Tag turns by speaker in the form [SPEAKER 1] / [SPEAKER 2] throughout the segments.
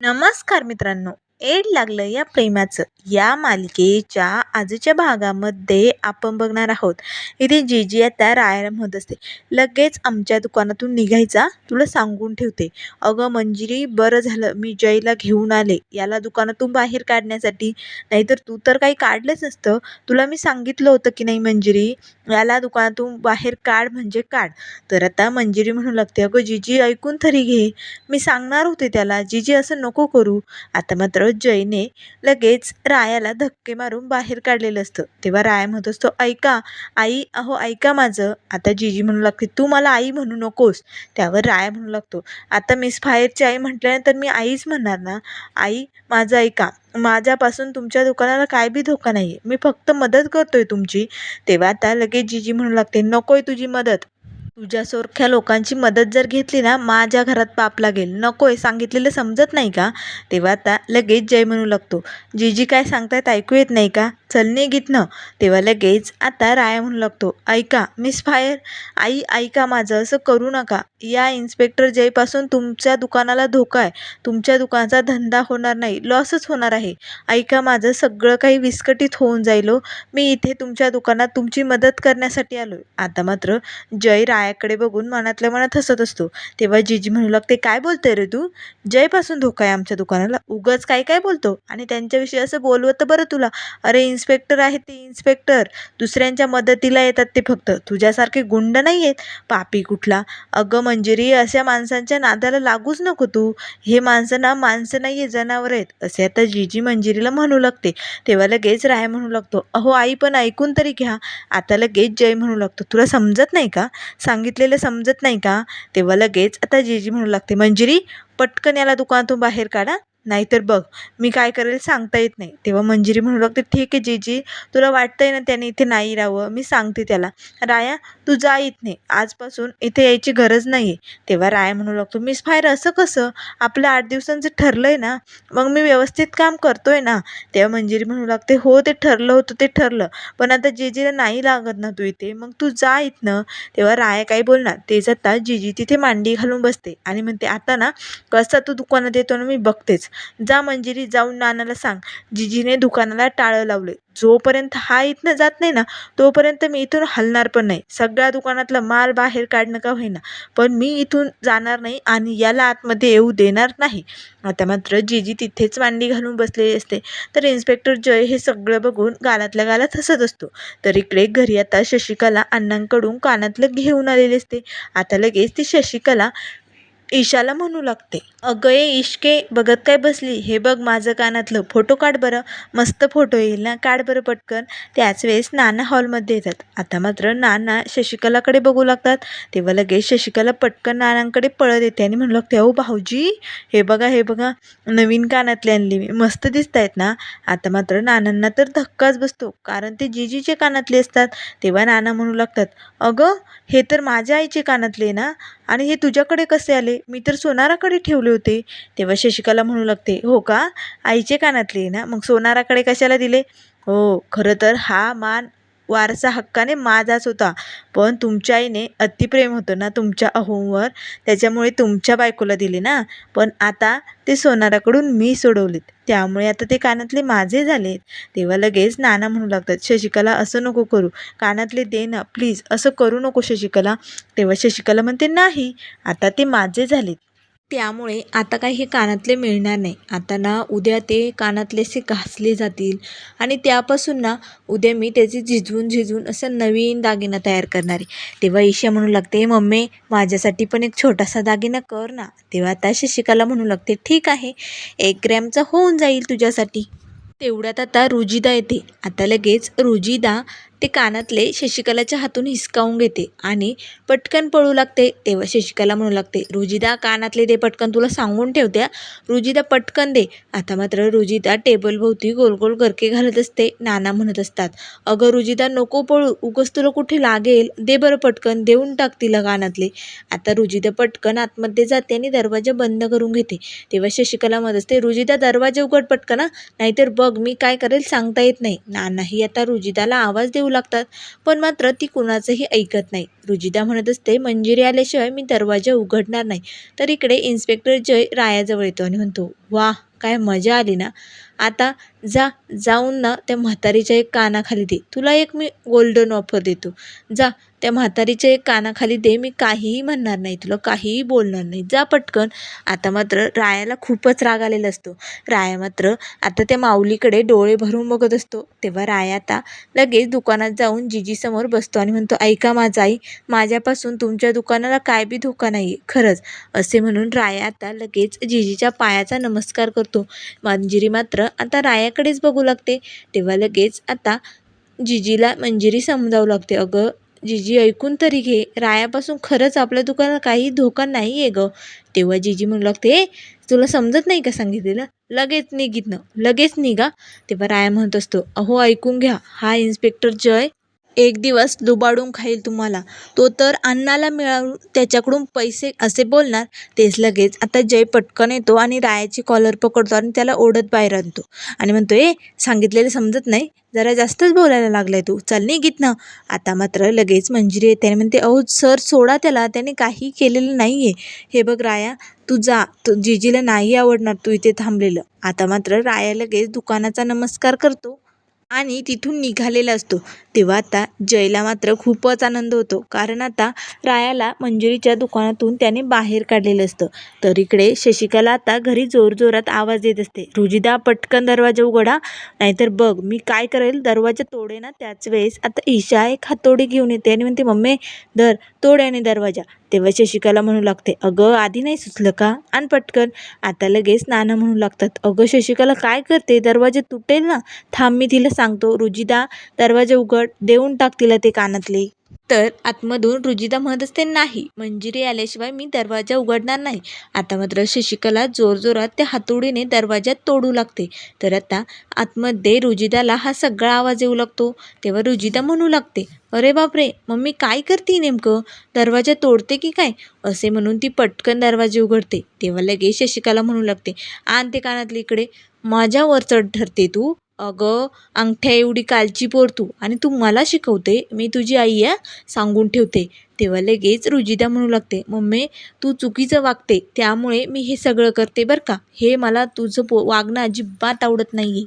[SPEAKER 1] नमस्कार मित्रांनो. एड लागलं या प्रेमाचं. या मालिकेच्या आजच्या भागामध्ये आपण बघणार आहोत. इथे जीजी आता रायाला म्हणत असते. लगेच आमच्या दुकानातून निघायचा. तुला सांगून ठेवते. अगं मंजिरी बरं झालं. मी जयला घेऊन आले. याला दुकानातून बाहेर काढण्यासाठी. नाहीतर तू तर काही काढलंच नसतं. तुला मी सांगितलं होतं की नाही मंजिरी? याला दुकानातून बाहेर काढ म्हणजे काढ. तर आता मंजिरी म्हणू लागते अगं जीजी ऐकून तरी घे. मी सांगणार होते त्याला जीजी असं नको करू. आता मात्र जयने लगेच रायाला धक्के मारून बाहेर काढलेलं असतं. तेव्हा राया म्हणत असतो ऐका आई अहो ऐका माझं. आता जीजी म्हणू लागते तू मला आई म्हणू नकोस. त्यावर राया म्हणू लागतो आता मिस फायरची आई म्हटल्यानंतर मी आईच म्हणणार ना? आई माझं ऐका माझ्यापासून तुमच्या दुकानाला काय बी धोका नाही आहे मी फक्त मदत करतोय तुमची. तेव्हा आता लगेच जीजी म्हणू लागते नकोय तुझी मदत. तुझ्यासारख्या लोकांची मदत जर घेतली ना माझ्या घरात पाप लागेल. नको आहे सांगितलेलं समजत नाही का? तेव्हा आता लगेच जय म्हणू लागतो. जी जी काय सांगतायत ऐकू येत नाही का? चल निघितनं तेव्हा लगेच आता राया म्हणू लागतो. ऐका मिस फायर. आई ऐका माझं. असं करू नका. या इन्स्पेक्टर जयपासून तुमच्या दुकानाला धोका आहे. तुमच्या दुकानाचा धंदा होणार नाही. लॉसच होणार आहे. ऐका माझं. सगळं काही विस्कटीत होऊन जाईल हो. मी इथे तुमच्या दुकानात तुमची मदत करण्यासाठी आलो आता मात्र जय बॅगकडे बघून मनातल्या मनात हसत असतो. तेव्हा जीजी म्हणू लागते काय बोलते रे तू? जयपासून धोका आहे आमच्या दुकानाला. उगाच काय काय बोलतो? आणि त्यांच्याविषयी असं बोलवतं बरं तुला? अरे इन्स्पेक्टर आहेत ते इन्स्पेक्टर. दुसऱ्यांच्या मदतीला येतात ते फक्त. तुझ्यासारखे गुंड नाही आहेत पापी कुठला? अगं मंजिरी अशा माणसांच्या नादाला लागूच नको तू. हे माणसं ना माणसं नाही आहे जनावर आहेत. असे आता जीजी मंजिरीला म्हणू लागते. तेव्हा लगेच राय म्हणू लागतो अहो आई पण ऐकून तरी घ्या. आता लगेच जय म्हणू लागतो तुला समजत नाही का? सांगितलेलं समजत नाही का? तेव्हा लगेच आता जीजी म्हणू लागते मंजिरी पटकन याला दुकानातून बाहेर काढा नाहीतर बघ मी काय करेल सांगता येत नाही. तेव्हा मंजिरी म्हणू लागते ठीक आहे जीजी तुला वाटतं आहे ना त्याने इथे नाही राहावं? मी सांगते त्याला राया तू जा इथनं आजपासून इथे यायची गरज नाही आहे तेव्हा राया म्हणू लागतो मिस फायर असं कसं? आपलं आठ दिवसांचं ठरलं आहे ना मग मी व्यवस्थित काम करतो आहे ना? तेव्हा मंजिरी म्हणू लागते हो ते ठरलं होतं ते ठरलं पण आता जीजीला नाही लागत ना तू इथे मग तू जा इथनं. तेव्हा राया काही बोलणार ते जाता जीजी तिथे मांडी घालून बसते आणि म्हणते आता ना कसा तू दुकानात येतो ना मी बघतेच. जा मंजिरी जाऊन नानाला सांग. जिजीने दुकानाला टाळं लावले. जोपर्यंत हा इथनं जात नाही ना तोपर्यंत मी इथून हलणार पण नाही. सगळ्या दुकानातला माल बाहेर काढणं का होईना. पण मी इथून जाणार नाही आणि याला आतमध्ये येऊ देणार नाही. आता मात्र जिजी तिथेच मांडी घालून बसलेली असते. तर इन्स्पेक्टर जय हे सगळं बघून गालातल्या गालात हसत असतो. तर इकडे घरी आता शशिकला अण्णांकडून कानातलं घेऊन आलेली असते. आता लगेच ती शशिकला ईशाला म्हणू लागते. अगं ये इश्के बघत काय बसली? हे बघ माझं कानातलं. फोटो काढ बरं. मस्त फोटो येईल ना? काढ बरं पटकन. त्याच वेळेस नाना हॉलमध्ये येतात. आता मात्र नाना शशिकलाकडे बघू लागतात. तेव्हा लगेच शशिकला पटकन नानांकडे पळत येते आणि म्हणू लागते अहो भाऊजी हे बघा हे बघा. नवीन कानातले आणली मी. मस्त दिसत आहेत ना? आता मात्र नानांना तर धक्काच बसतो. कारण ते जीजीचे कानातले असतात. तेव्हा नाना म्हणू लागतात अगं हे तर माझ्या आईचे कानातले ना? आणि हे तुझ्याकडे कसे आले? मी तर सोनाराकडे ठेवले होते. तेव्हा शशिकला म्हणू लागते हो का? आईचे कानातले ना? मग सोनाराकडे कशाला दिले? हो खरं तर हा मान वारसा हक्काने माझाच होता. पण तुमच्या आईने अतिप्रेम होतं ना तुमच्या अहोमवर. त्याच्यामुळे तुमच्या बायकोला दिले ना. पण आता ते सोनाराकडून मी सोडवलेत. त्यामुळे आता ते कानातले माझे झालेत तेव्हा लगेच नाना म्हणू लागतात शशिकला असं नको करू. कानातले दे ना प्लीज असं करू नको शशिकला. तेव्हा शशिकला म्हणते नाही आता ते माझे झालेत. त्यामुळे आता काही हे कानातले मिळणार नाही. आता ना उद्या ते कानातले असे घासले जातील. आणि त्यापासून ना उद्या मी त्याचे झिजवून झिजवून असं नवीन दागिना तयार करणार आहे. तेव्हा ईशा म्हणू लागते मम्मी माझ्यासाठी पण एक छोटासा दागिना कर ना. तेव्हा आता शशिकाला म्हणू लागते ठीक आहे एक ग्रॅमचा होऊन जाईल तुझ्यासाठी. तेवढ्यात आता रुजिदा येते. आता लगेच रुजिदा ते कानातले शशिकलाच्या हातून हिसकावून घेते आणि पटकन पळू लागते. तेव्हा शशिकला म्हणू लागते रुजिदा कानातले दे पटकन तुला सांगून ठेवत्या रुजिदा पटकन दे. आता मात्र रुजिदा टेबलभोवती गोल गोल गरके घालत असते. नाना म्हणत असतात अगं रुजिदा नको पळू. उगस तुला कुठे लागेल? दे बरं पटकन. देऊन टाक तिला कानातले. आता रुजिदा पटकन आतमध्ये जाते आणि दरवाजा बंद करून घेते. तेव्हा शशिकला म्हणत असते रुजिदा दरवाजा उघड पटकन नाहीतर बघ मी काय करेल सांगता येत नाही. नानाही आता रुजिदाला आवाज देऊ लागतात. पण मात्र ती कुणाचंही ऐकत नाही. रुजिदा म्हणत असते मंजिरी आल्याशिवाय मी दरवाजा उघडणार नाही. तर इकडे इन्स्पेक्टर जय रायाजवळ येतो आणि म्हणतो वा काय मजा आली ना. आता जा जाऊन ना त्या म्हातारीच्या एक कानाखाली दे. तुला एक मी गोल्डन ऑफर देतो. जा त्या म्हातारीच्या एक कानाखाली दे. मी काहीही म्हणणार नाही तुला काहीही बोलणार नाही. जा पटकन. आता मात्र रायाला खूपच राग आलेला असतो. राया मात्र आता त्या माऊलीकडे डोळे भरून बघत असतो. तेव्हा राया आता लगेच दुकानात जाऊन जिजीसमोर बसतो आणि म्हणतो ऐका माझा आई माझ्यापासून तुमच्या दुकानाला काय बी धोका नाही आहे खरंच असे म्हणून राया आता लगेच जिजीच्या पायाचा नमस्कार करतो. मंजिरी मात्र आता रायाकडेच बघू लागते. तेव्हा लगेच आता जिजीला मंजिरी समजावू लागते. अगं जिजी ऐकून तरी घे. रायापासून खरंच आपल्या दुकानाला काही धोका नाही आहे गं. तेव्हा जिजी म्हणू लागते ए तुला समजत नाही का सांगितलेलं? लगेच निघितनं लगेच निघा. तेव्हा राया म्हणत असतो अहो ऐकून घ्या. हा इन्स्पेक्टर जय एक दिवस लुबाडून खाईल तुम्हाला. तो तर अन्नाला मिळवून त्याच्याकडून पैसे असे बोलणार तेच लगेच. आता जय पटकन येतो आणि रायाची कॉलर पकडतो आणि त्याला ओढत बाहेर आणतो. आणि म्हणतो ए सांगितलेलं समजत नाही. जरा जास्तच बोलायला लागलाय तू. चल नाही गीत ना आता मात्र लगेच मंजिरी येते आणि म्हणते अहो सर सोडा त्याला. त्याने काही केलेलं नाही आहे हे बघ राया तू जा. तू जिजीला नाही आवडणार. तू इथे थांबलेलं. आता मात्र राया लगेच दुकानाचा नमस्कार करतो आणि तिथून निघालेला असतो. तेव्हा आता जयला मात्र खूपच आनंद होतो. कारण आता रायाला मंजुरीच्या दुकानातून त्याने बाहेर काढलेलं असतं. तर इकडे शशिकाला आता घरी जोरजोरात आवाज येत असते. रुजिदा पटकन दरवाजा उघडा. नाहीतर बघ मी काय करेल? दरवाजा तोडे ना त्याच वेळेस. आता ईशा एक हातोडी घेऊन येते आणि म्हणते मम्मी दर तोड्याने दरवाजा. तेव्हा शशिकाला म्हणू लागते अगं आधी नाही सुचलं का? आणि पटकन. आता लगेच नाना म्हणू लागतात अगं शशिकाला काय करते? दरवाजा तुटेल ना? थांब मी तिला सांगतो. रुजिदा दरवाजा उघड. देऊन टाक तिला ते कानातले. तर आतमधून रुजिदा म्हणत असते नाही मंजिरी आल्याशिवाय मी दरवाजा उघडणार नाही. आता मात्र शशिकला जोरजोरात त्या हातोडीने दरवाजा तोडू लागते. तर आता आतमध्ये रुजिदाला हा सगळा आवाज येऊ लागतो. तेव्हा रुजिदा म्हणू लागते अरे बापरे मम्मी काय करते नेमकं? दरवाजा तोडते की काय? असे म्हणून ती पटकन दरवाजे उघडते. तेव्हा लगेच शशिकाला म्हणू लागते आण ते कानातले इकडे. माझ्यावर चढ ठरते तू. अगं अंगठ्या एवढी कालची पोर तू आणि तू मला शिकवते मी तुझी आई आहे सांगून ठेवते. तेव्हा लगेच रुजिदा म्हणू लागते मम्मी तू चुकीचं वागते त्यामुळे मी हे सगळं करते बरं का? हे मला तुझं पो वागणं अजिबात आवडत नाही आहे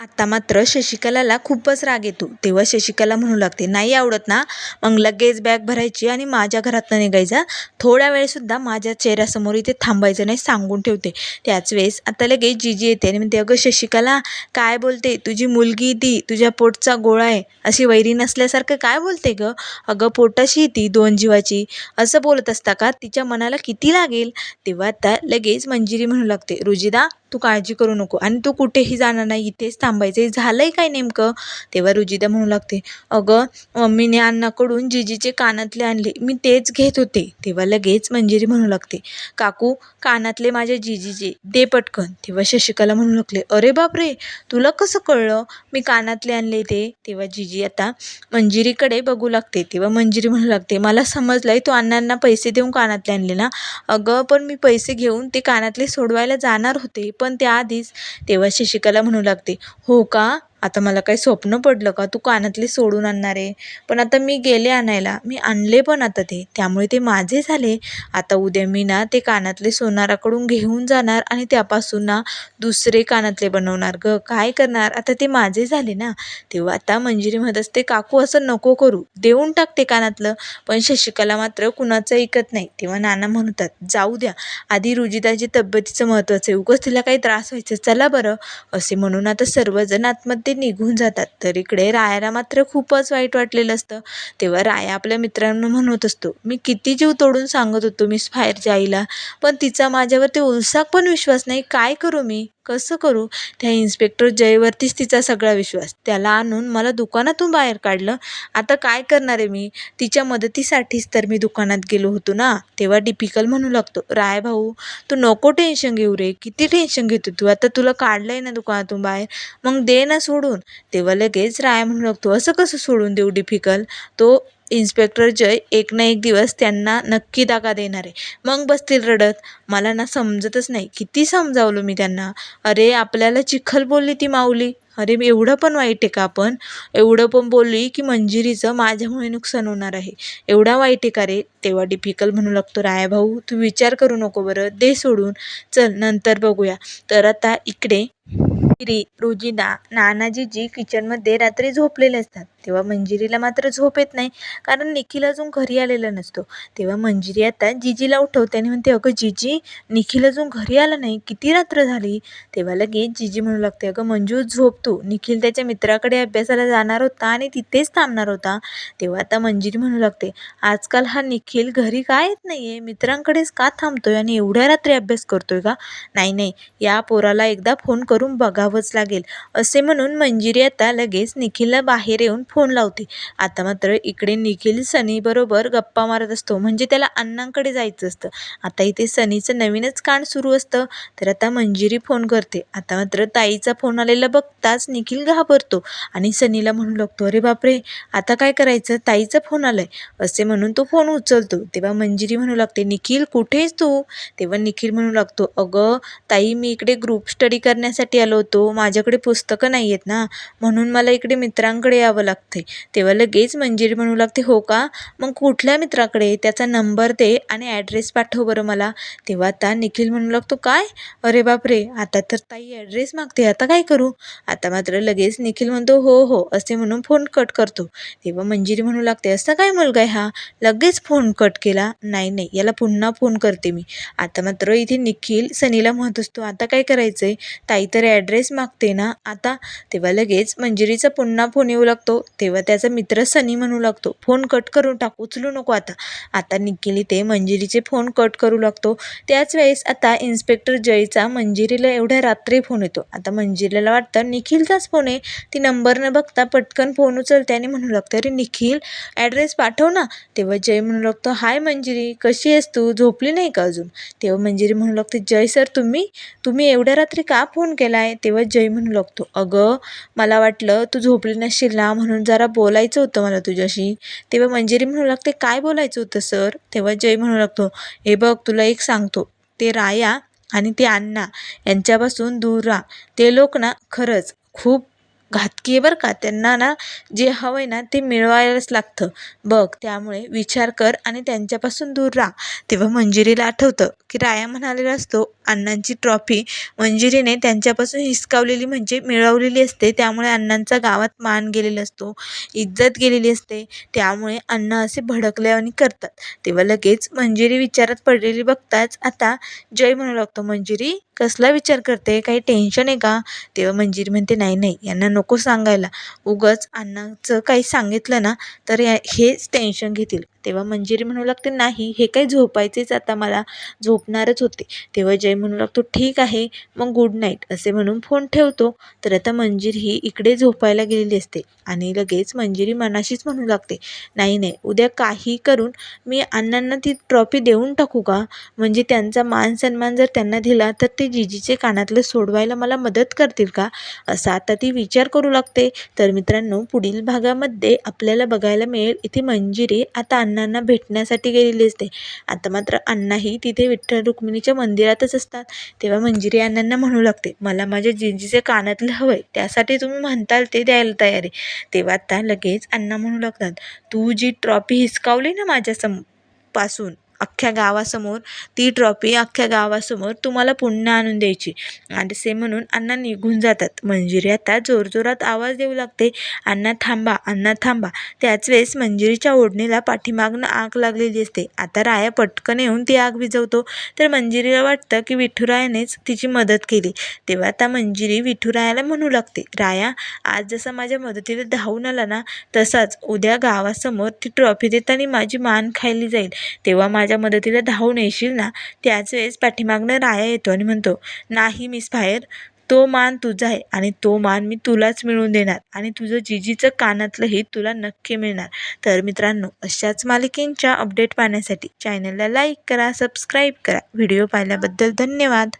[SPEAKER 1] आता मात्र शशिकलाला खूपच राग येतो. तेव्हा शशिकला म्हणू लागते नाही आवडत ना मग लगेच बॅग भरायची आणि माझ्या घरातनं निघायचा. थोड्या वेळसुद्धा माझ्या चेहऱ्यासमोर इथे थांबायचं नाही सांगून ठेवते. त्याच वेळेस आता लगेच जीजी येते आणि म्हणते अगं शशिकला काय बोलते? तुझी मुलगी ती तुझ्या पोटचा गोळा आहे. अशी वैरी नसल्यासारखं काय बोलते गं? अगं पोटाशी ती दोन जीवाची. असं बोलत असता का? तिच्या मनाला किती लागेल? तेव्हा आता लगेच मंजिरी म्हणू लागते रुजिदा तू काळजी करू नको. आणि तू कुठेही जाणार नाही इथेच थांबायचं आहे झालंय काय नेमकं? तेव्हा रुजिदा म्हणू लागते अगं मम्मीने अण्णाकडून जिजीचे कानातले आणले. मी तेच घेत होते. तेव्हा लगेच मंजिरी म्हणू लागते काकू कानातले माझ्या जिजीचे. दे पटकन. तेव्हा शशिकाला म्हणू लागले अरे बापरे तुला कसं कळलं? मी कानातले आणले ते. तेव्हा जिजी आता मंजिरीकडे बघू लागते. तेव्हा मंजिरी म्हणू लागते मला समजलंय तू अण्णांना पैसे देऊन कानातले आणले ना. अगं पण मी पैसे घेऊन ते कानातले सोडवायला जाणार होते. पण त्याआधीच तेव्हा शशिकला म्हणू लागते हो का? आता मला काही स्वप्न पडलं का? तू कानातले सोडून आणणार आहे. पण आता मी गेले आणायला. मी आणले पण आता ते. त्यामुळे ते माझे झाले. आता उद्या मी ना ते कानातले सोनाराकडून घेऊन जाणार आणि त्यापासून ना दुसरे कानातले बनवणार ग. काय करणार? आता ते माझे झाले ना. तेव्हा आता मंजिरी म्हणत असते काकू असं नको करू. देऊन टाकते कानातलं. पण शशिकला मात्र कुणाचं ऐकत नाही. तेव्हा नाना म्हणतात जाऊ द्या. आधी रुजिताची तब्येतीचं महत्त्वाचं आहे. उगस तिला काही त्रास व्हायचं. चला बरं. असे म्हणून आता सर्वजण आतमध्ये निघून जातात. तर इकडे रायाला मात्र खूपच वाईट वाटलेलं असतं. तेव्हा राया आपल्या मित्रांना म्हणत असतो मी किती जीव तोडून सांगत होतो मिस फायरच्या आईला पण तिचा माझ्यावर ते उलसाक पण विश्वास नाही. काय करू मी? कसं करू? त्या इन्स्पेक्टर जयवरतीच तिचा सगळा विश्वास. त्याला आणून मला दुकानातून बाहेर काढलं. आता काय करणार आहे मी? तिच्या मदतीसाठीच तर मी दुकानात गेलो होतो ना? तेव्हा डिपिकल म्हणू लागतो राय भाऊ तू नको टेन्शन घेऊ रे. किती टेन्शन घेतो तू? आता तुला काढलं आहे ना दुकानातून बाहेर. मग दे ना सोडून. तेव्हा लगेच राय म्हणू लागतो असं कसं सोडून देऊ डिफिकल तो इन्स्पेक्टर जय एक ना एक दिवस त्यांना नक्की दागा देणार. आहे मग बसतील रडत. मला ना समजतच नाही. किती समजावलं मी त्यांना. अरे आपल्याला चिखल बोलली ती माऊली. अरे एवढं पण वाईट आहे का आपण एवढं पण बोलली की मंजिरीचं माझ्यामुळे नुकसान होणार आहे. एवढा वाईट आहे का रे? तेव्हा डिफिकल्ट म्हणू लागतो. राया भाऊ तू विचार करू नको बरं. दे सोडून. चल नंतर बघूया. तर आता इकडे रोजिदा नानाजीजी किचनमध्ये रात्री झोपलेले असतात. तेव्हा मंजिरीला मात्र झोप येत नाही. कारण निखिल अजून घरी आलेला नसतो. तेव्हा मंजिरी आता जिजीला उठवते आणि म्हणते अगं जिजी निखिल अजून घरी आला नाही. किती रात्र झाली? तेव्हा लगेच जिजी म्हणू लागते अगं मंजू झोप तू. निखिल त्याच्या मित्राकडे अभ्यासाला जाणार होता आणि तिथेच थांबणार होता. तेव्हा आता मंजिरी म्हणू लागते आजकाल हा निखिल घरी काय येत नाही आहे मित्रांकडेच का थांबतोय आणि एवढ्या रात्री अभ्यास करतोय का? नाही नाही. या पोराला एकदा फोन करून बघावंच लागेल. असे म्हणून मंजिरी आता लगेच निखिलला बाहेर येऊन फोन लावते. आता मात्र इकडे निखिल सनीबरोबर गप्पा मारत असतो. म्हणजे त्याला अण्णांकडे जायचं असतं. आता इथे सनीचं नवीनच कांड सुरू असतं. तर आता मंजिरी फोन करते. आता मात्र ताईचा फोन आलेला बघताच निखिल घाबरतो आणि सनीला म्हणू लागतो अरे बापरे आता काय करायचं? ताईचा फोन आलाय. असे म्हणून तो फोन उचलतो. तेव्हा मंजिरी म्हणू लागते निखिल कुठेच तू? तेव्हा निखिल म्हणू लागतो अगं ताई मी इकडे ग्रुप स्टडी करण्यासाठी आलो होतो. माझ्याकडे पुस्तकं नाही आहेत ना. म्हणून मला इकडे मित्रांकडे यावं लागतं. तेव्हा लगेच मंजिरी म्हणू लागते हो का? मग कुठल्या मित्राकडे? त्याचा नंबर दे आणि ॲड्रेस पाठव बरं मला. तेव्हा आता निखिल म्हणू लागतो काय? अरे बापरे! आता तर ताई ॲड्रेस मागते आता काय करू? आता मात्र लगेच निखिल म्हणतो हो हो असे म्हणून फोन कट करतो. तेव्हा मंजिरी म्हणू लागते असा काय मुलगा आहे हा? लगेच फोन कट केला. नाही नाही याला पुन्हा फोन करते मी. आता मात्र इथे निखिल सनीला म्हणत असतो आता काय करायचं आहे ताई तर ॲड्रेस मागते ना आता. तेव्हा लगेच मंजिरीचा पुन्हा फोन येऊ लागतो तेव्हा त्याचा मित्र सनी म्हणू लागतो फोन कट करून टाक उचलू नको आता. आता निखिल इथे मंजिरीचे फोन कट करू लागतो. त्याच वेळेस आता इन्स्पेक्टर जयचा मंजिरीला एवढ्या रात्री फोन येतो. आता मंजिरीला वाटतं निखिलचाच फोन आहे. ती नंबर न बघता पटकन फोन उचलते आणि म्हणू लागते अरे निखिल ॲड्रेस पाठव ना. तेव्हा जय म्हणू लागतो हाय मंजिरी कशी आहेस तू? झोपली नाही का अजून? तेव्हा मंजिरी म्हणू लागते जय सर तुम्ही? तुम्ही एवढ्या रात्री का फोन केला आहे तेव्हा जय म्हणू लागतो अगं मला वाटलं तू झोपली नसशील ना म्हणून जरा बोलायचं होतं मला तुझ्याशी. तेव्हा मंजिरी म्हणू लागते काय बोलायचं होतं सर? तेव्हा जय म्हणू लागतो हे बघ तुला एक सांगतो. ते राया आणि ते अण्णा यांच्यापासून दूर राहा. ते लोक ना खरंच खूप घातकी आहे बरं का? त्यांना ना जे हवं आहे ना ते मिळवायलाच लागतं. बघ त्यामुळे विचार कर आणि त्यांच्यापासून दूर राहा. तेव्हा मंजिरीला आठवतं की राया म्हणालेला असतो अण्णांची ट्रॉफी मंजिरीने त्यांच्यापासून हिसकावलेली म्हणजे मिळवलेली असते. त्यामुळे अण्णांचा गावात मान गेलेला असतो इज्जत गेलेली असते. त्यामुळे अण्णा असे भडकल्यावानी करतात. तेव्हा लगेच मंजिरी विचारात पडलेली बघताच आता जय म्हणू लागतो मंजिरी कसला विचार करते? काही टेन्शन आहे का? तेव्हा मंजिरी म्हणते नाही नाही यांना नको सांगायला. उगाच अण्णाचं काही सांगितलं ना तर या हेच टेन्शन घेतील. तेव्हा मंजिरी म्हणू लागते नाही हे काही झोपायचेच आता मला झोपणारच होते. तेव्हा जय म्हणू लागतो ठीक आहे मग गुड नाईट असे म्हणून फोन ठेवतो. तर आता मंजिरी ही इकडे झोपायला गेलेली असते आणि लगेच मंजिरी मनाशीच म्हणू लागते नाही नाही उद्या काही करून मी अण्णांना ती ट्रॉफी देऊन टाकू का? म्हणजे त्यांचा मान सन्मान जर त्यांना दिला तर ते जिजीचे कानातलं सोडवायला मला मदत करतील का? असा आता ती विचार करू लागते. तर मित्रांनो पुढील भागामध्ये आपल्याला बघायला मिळेल इथे मंजिरी आता अण्णांना भेटण्यासाठी गेलेली असते. आता मात्र अण्णाही तिथे विठ्ठल रुक्मिणीच्या मंदिरातच असतात. तेव्हा मंजिरी अण्णांना म्हणू लागते मला माझ्या जिंजीचे कानातलं हवं आहे त्यासाठी तुम्ही म्हणताल ते द्यायला तयार आहे. तेव्हा आता लगेच अण्णा म्हणू लागतात तू जी ट्रॉफी हिसकावली ना माझ्या समपासून अख्ख्या गावासमोर ती ट्रॉफी अख्ख्या गावासमोर तुम्हाला पुन्हा आणून द्यायची. आणि असे म्हणून अण्णा निघून जातात. मंजिरी आता जोरजोरात आवाज देऊ लागते. अण्णा थांबा अण्णा थांबा. त्याच वेळेस मंजिरीच्या ओढणीला पाठीमागनं आग लागलेली असते. आता राया पटकन येऊन ती आग विझवतो. तर मंजिरीला वाटतं की विठुरायानेच तिची मदत केली. तेव्हा आता मंजिरी विठुरायाला म्हणू लागते राया आज जसा माझ्या मदतीला धावून आला ना तसाच उद्या गावासमोर ती ट्रॉफी देताना माझी मान खायली जाईल. तेव्हा माझ्या मदतीला धावून येशील ना त्याच वेळेस पाठीमागनं राया येतो आणि म्हणतो नाही मिस फायर तो मान तुझा आहे आणि तो मान मी तुलाच मिळवून देणार आणि तुझं जिजीचं कानातलंही तुला नक्की मिळणार. तर मित्रांनो अशाच मालिकेंच्या अपडेट पाहण्यासाठी चॅनलला लाईक करा सबस्क्राईब करा. व्हिडिओ पाहिल्याबद्दल धन्यवाद.